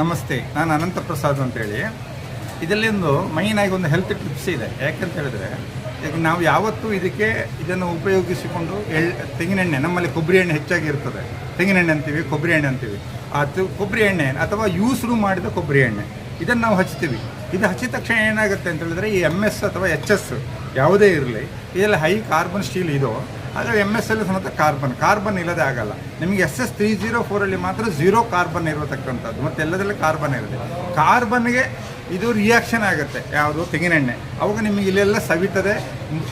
ನಮಸ್ತೆ, ನಾನು ಅನಂತ ಪ್ರಸಾದ್ ಅಂತೇಳಿ. ಇದರಲ್ಲಿ ಒಂದು ಮೈನ್ ಆಗಿ ಒಂದು ಹೆಲ್ತ್ ಟಿಪ್ಸ್ ಇದೆ. ಯಾಕಂತ ಹೇಳಿದ್ರೆ, ಈಗ ನಾವು ಯಾವತ್ತೂ ಇದಕ್ಕೆ ಇದನ್ನು ಉಪಯೋಗಿಸಿಕೊಂಡು ಎಳ್, ತೆಂಗಿನೆಣ್ಣೆ, ನಮ್ಮಲ್ಲಿ ಕೊಬ್ಬರಿ ಎಣ್ಣೆ ಹೆಚ್ಚಾಗಿ ಇರ್ತದೆ. ತೆಂಗಿನೆಣ್ಣೆ ಅಂತೀವಿ, ಕೊಬ್ಬರಿ ಎಣ್ಣೆ ಅಂತೀವಿ. ಅದು ಕೊಬ್ಬರಿ ಎಣ್ಣೆ, ಅಥವಾ ಯೂಸ್ರು ಮಾಡಿದ ಕೊಬ್ಬರಿ ಎಣ್ಣೆ, ಇದನ್ನು ನಾವು ಹಚ್ತೀವಿ. ಇದು ಹಚ್ಚಿದ ತಕ್ಷಣ ಏನಾಗುತ್ತೆ ಅಂತ ಹೇಳಿದ್ರೆ, ಈ ಎಂ ಎಸ್ ಅಥವಾ ಎಚ್ ಎಸ್ ಯಾವುದೇ ಇರಲಿ ಇದರಲ್ಲಿ ಹೈ ಕಾರ್ಬನ್ ಸ್ಟೀಲ್ ಇದು. ಆದರೆ ಎಂ ಎಸ್ ಅಲ್ಲಿ ಸಮೇತ ಕಾರ್ಬನ್ ಕಾರ್ಬನ್ ಇಲ್ಲದೆ ಆಗಲ್ಲ. ನಿಮಗೆ ಎಸ್ ಎಸ್ ತ್ರೀ ಜೀರೋ ಫೋರಲ್ಲಿ ಮಾತ್ರ ಝೀರೋ ಕಾರ್ಬನ್ ಇರತಕ್ಕಂಥದ್ದು. ಮತ್ತೆ ಎಲ್ಲದರಲ್ಲಿ ಕಾರ್ಬನ್ ಇರುತ್ತೆ ಕಾರ್ಬನ್ಗೆ ಇದು ರಿಯಾಕ್ಷನ್ ಆಗುತ್ತೆ. ಯಾವುದು? ತೆಂಗಿನೆಣ್ಣೆ. ಅವಾಗ ನಿಮಗೆ ಇಲ್ಲೆಲ್ಲ ಸವಿತದೆ,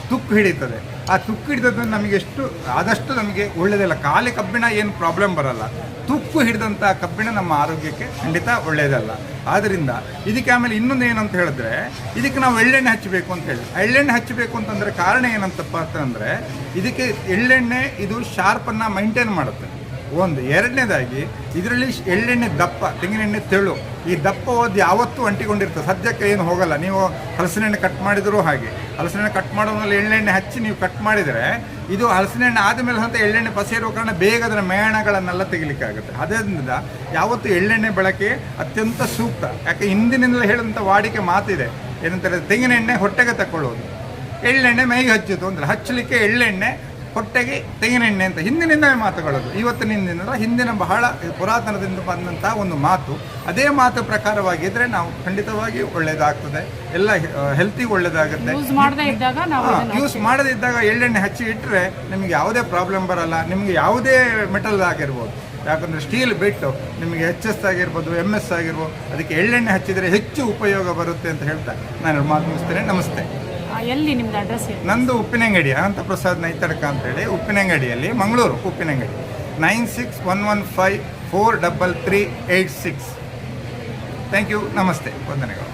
ತುಕ್ಕು ಹಿಡಿತದೆ. ಆ ತುಕ್ಕು ಹಿಡಿದದ್ದು ನಮಗೆ ಎಷ್ಟು, ಆದಷ್ಟು ನಮಗೆ ಒಳ್ಳೆಯದಲ್ಲ ಖಾಲಿ ಕಬ್ಬಿಣ ಏನು ಪ್ರಾಬ್ಲಮ್ ಬರಲ್ಲ. ತುಕ್ಕು ಹಿಡಿದಂಥ ಕಬ್ಬಿಣ ನಮ್ಮ ಆರೋಗ್ಯಕ್ಕೆ ಖಂಡಿತ ಒಳ್ಳೆಯದಲ್ಲ ಆದ್ದರಿಂದ ಇದಕ್ಕೆ ಆಮೇಲೆ ಇನ್ನೊಂದು ಏನಂತ ಹೇಳಿದ್ರೆ, ಇದಕ್ಕೆ ನಾವು ಎಳ್ಳೆಣ್ಣೆ ಹಚ್ಚಬೇಕು ಅಂತ ಹೇಳಿ. ಎಳ್ಳೆಣ್ಣೆ ಹಚ್ಚಬೇಕು ಅಂತಂದರೆ ಕಾರಣ ಏನಂತಪ್ಪ ಅಂತಂದರೆ ಇದಕ್ಕೆ ಎಳ್ಳೆಣ್ಣೆ ಇದು ಶಾರ್ಪನ್ನು ಮೈಂಟೈನ್ ಮಾಡುತ್ತೆ. ಒಂದು ಎರಡನೇದಾಗಿ ಇದರಲ್ಲಿ ಎಳ್ಳೆಣ್ಣೆ ದಪ್ಪ, ತೆಂಗಿನೆಣ್ಣೆ ತೆಳು. ಈ ದಪ್ಪ ಓದಿ ಯಾವತ್ತೂ ಅಂಟಿಕೊಂಡಿರ್ತದೆ ಸದ್ಯಕ್ಕೆ ಏನು ಹೋಗಲ್ಲ. ನೀವು ಹಲಸಿನೆಣ್ಣೆ ಕಟ್ ಮಾಡಿದರೂ ಹಾಗೆ. ಹಲಸಿನೆಣ್ಣೆ ಕಟ್ ಮಾಡೋದ್ರಲ್ಲಿ ಎಳ್ಳೆಣ್ಣೆ ಹಚ್ಚಿ ನೀವು ಕಟ್ ಮಾಡಿದರೆ ಇದು ಹಲಸಿನೆಣ್ಣೆ ಆದಮೇಲೆ ಅಂತ ಎಳ್ಳೆಣ್ಣೆ ಪಸೆ ಇರೋ ಕಾರಣ ಬೇಗ ಅದರ ಮೇಣಗಳನ್ನೆಲ್ಲ ತೆಗಿಲಿಕ್ಕಾಗುತ್ತೆ. ಅದರಿಂದ ಯಾವತ್ತು ಎಳ್ಳೆಣ್ಣೆ ಬಳಕೆ ಅತ್ಯಂತ ಸೂಕ್ತ. ಯಾಕೆ ಹಿಂದಿನಿಂದಲೇ ಹೇಳಿದಂಥ ವಾಡಿಕೆ ಮಾತಿದೆ. ಏನಂತಾರೆ? ತೆಂಗಿನೆಣ್ಣೆ ಹೊಟ್ಟೆಗೆ ತಗೊಳ್ಳೋದು ಎಳ್ಳೆಣ್ಣೆ ಮೈಗೆ ಹಚ್ಚಿತು ಅಂದರೆ ಹಚ್ಚಲಿಕ್ಕೆ ಎಳ್ಳೆಣ್ಣೆ ಹೊಟ್ಟೆಗೆ ತೆಂಗಿನೆಣ್ಣೆ ಅಂತ ಹಿಂದಿನಿಂದಲೇ ಮಾತುಗಳದು ಇವತ್ತಿನಿಂದ ಹಿಂದಿನ ಬಹಳ ಪುರಾತನದಿಂದ ಬಂದಂಥ ಒಂದು ಮಾತು. ಅದೇ ಮಾತು ಪ್ರಕಾರವಾಗಿದ್ದರೆ ನಾವು ಖಂಡಿತವಾಗಿ ಒಳ್ಳೆಯದಾಗ್ತದೆ ಎಲ್ಲ ಹೆಲ್ತಿಗೆ ಒಳ್ಳೆಯದಾಗುತ್ತೆ ಯೂಸ್ ಮಾಡದೇ ಇದ್ದಾಗ ಎಳ್ಳೆಣ್ಣೆ ಹಚ್ಚಿ ಇಟ್ಟರೆ ನಿಮಗೆ ಯಾವುದೇ ಪ್ರಾಬ್ಲಮ್ ಬರಲ್ಲ. ನಿಮಗೆ ಯಾವುದೇ ಮೆಟಲ್ ಆಗಿರ್ಬೋದು. ಯಾಕಂದರೆ ಸ್ಟೀಲ್ ಬಿಟ್ಟು ನಿಮಗೆ ಎಚ್ ಎಸ್ ಆಗಿರ್ಬೋದು ಎಂ ಎಸ್ ಆಗಿರ್ಬೋದು ಅದಕ್ಕೆ ಎಳ್ಳೆಣ್ಣೆ ಹಚ್ಚಿದರೆ ಹೆಚ್ಚು ಉಪಯೋಗ ಬರುತ್ತೆ ಅಂತ ಹೇಳ್ತಾ ನಾನು ಮಾತು ಮುಗಿಸ್ತೇನೆ. ನಮಸ್ತೆ. ಎಲ್ಲಿ ನಿಮ್ದು ಅಡ್ರೆಸ್ ನಂದು ಉಪ್ಪಿನಂಗಡಿ ಅನಂತ ಪ್ರಸಾದ್ ನೈತಡಕ ಅಂತೇಳಿ ಉಪ್ಪಿನಂಗಡಿಯಲ್ಲಿ, Mangaluru, Uppinangadi. Nine six one one five four double three eight six thank you ನಮಸ್ತೆ. ವಂದನೆಗಳು.